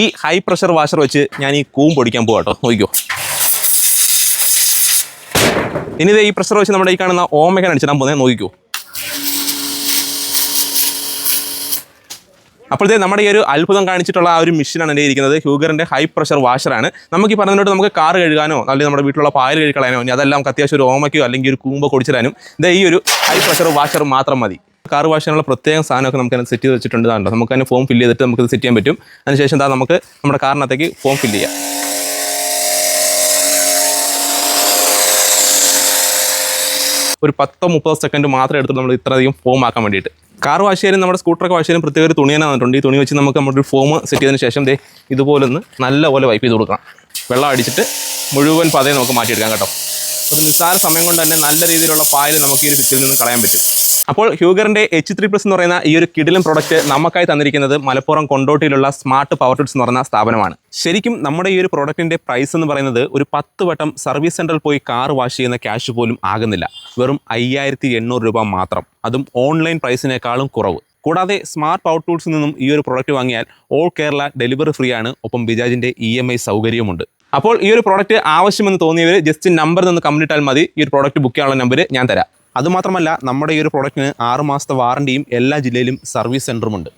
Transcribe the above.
ഈ high pressure washer വെച്ച് ഞാൻ ഈ കൂം പൊടിക്കാൻ പോകാം കേട്ടോ നോക്കിക്കോ. ഇനി ഈ പ്രഷർ വെച്ച് നമ്മുടെ ഈ കാണുന്ന ഓമയ്ക്കാൻ അടിച്ചിടാൻ പോകുന്നത് നോക്കിക്കോ. അപ്പോഴത്തെ നമ്മുടെ ഈ ഒരു അത്ഭുതം കാണിച്ചിട്ടുള്ള ആ ഒരു മെഷീനാണ് എന്റെ ഇരിക്കുന്നത്. ഹ്യൂഗറിന്റെ ഹൈ പ്രഷർ വാഷറാണ് നമുക്ക് ഈ പറഞ്ഞതിനോട് നമുക്ക് കാർ കഴുകാനോ അല്ലെങ്കിൽ നമ്മുടെ വീട്ടിലുള്ള പായൽ കഴുകാനോ ഇനി അതെല്ലാം നമുക്ക് അത്യാവശ്യം ഒരു ഓമയ്ക്കോ അല്ലെങ്കിൽ ഒരു കൂമ്പോ കുടിച്ചിടാനും ഇതേ ഈ ഒരു ഹൈ പ്രഷർ വാഷർ മാത്രം മതി. കാർ വാഷ് ചെയ്യാനുള്ള പ്രത്യേകം സാധനമൊക്കെ നമുക്ക് സെറ്റ് ചെയ്ത് വെച്ചിട്ടുണ്ട് നമുക്ക് അതിന് ഫോം ഫില്ല് ചെയ്തിട്ട് നമുക്ക് സെറ്റ് ചെയ്യാൻ പറ്റും. അതിനുശേഷം എന്താ നമുക്ക് നമ്മുടെ കാറിനകത്തേക്ക് ഫോം ഫില്ല് ചെയ്യാം. ഒരു പത്തോ മുപ്പതോ സെക്കൻഡ് മാത്രമേ എടുത്തുള്ളൂ നമ്മൾ ഇത്രയധികം ഫോം ആക്കാൻ വേണ്ടിയിട്ട്. കാർ വാഷ് ചെയ്യാനും നമ്മുടെ സ്കൂട്ടറൊക്കെ വാഷ് ചെയ്യാനും പ്രത്യേക ഒരു തുണി തന്നെ വന്നിട്ടുണ്ട്. ഈ തുണി വെച്ച് നമുക്ക് നമ്മുടെ ഒരു ഫോം സെറ്റ് ചെയ്തതിന് ശേഷം ദേ ഇതുപോലൊന്ന് നല്ലപോലെ വൈപ്പ് ചെയ്ത് കൊടുക്കണം. വെള്ളം അടിച്ചിട്ട് മുഴുവൻ പതയെ നമുക്ക് മാറ്റിയെടുക്കാം കേട്ടോ. ഒരു നിസ്സാര സമയം കൊണ്ട് തന്നെ നല്ല രീതിയിലുള്ള പായൽ നമുക്ക് ഈ ഒരു ഭിത്തിയിൽ നിന്ന് കളയാൻ പറ്റും. അപ്പോൾ ഹ്യൂഗറിന്റെ എച്ച് ത്രീ പ്ലസ് എന്ന് പറയുന്ന ഈ ഒരു കിഡിലും പ്രോഡക്റ്റ് നമുക്കായി തന്നിരിക്കുന്നത് മലപ്പുറം കൊണ്ടോട്ടിയിലുള്ള സ്മാർട്ട് പവർ ടൂൾസ് എന്ന് പറയുന്ന സ്ഥാപനമാണ്. ശരിക്കും നമ്മുടെ ഈ ഒരു പ്രോഡക്റ്റിന്റെ പ്രൈസ് എന്ന് പറയുന്നത് ഒരു പത്ത് വട്ടം സർവീസ് സെന്ററിൽ പോയി കാർ വാഷ് ചെയ്യുന്ന ക്യാഷ് പോലും ആകുന്നില്ല. വെറും അയ്യായിരത്തി എണ്ണൂറ് രൂപ മാത്രം. അതും ഓൺലൈൻ പ്രൈസിനേക്കാളും കുറവ്. കൂടാതെ സ്മാർട്ട് പവർ ടൂൾസിൽ നിന്നും ഈ ഒരു പ്രോഡക്റ്റ് വാങ്ങിയാൽ ഓൾ കേരള ഡെലിവറി ഫ്രീ ആണ്. ഒപ്പം ബിജാജിന്റെ ഇ എം ഐ അപ്പോൾ ഈ ഒരു പ്രോഡക്റ്റ് ആവശ്യമെന്ന് തോന്നിയവർ ജസ്റ്റ് നമ്പർ നിന്ന് കമ്പനിട്ടാൽ മതി. ഈ ഒരു പ്രോഡക്റ്റ് ബുക്ക് ചെയ്യാനുള്ള നമ്പർ ഞാൻ തരാം. അതുമാത്രമല്ല നമ്മുടെ ഈ ഒരു പ്രോഡക്റ്റിന് ആറ് മാസത്തെ വാറണ്ടിയും എല്ലാ ജില്ലയിലും സർവീസ് സെന്ററുമുണ്ട്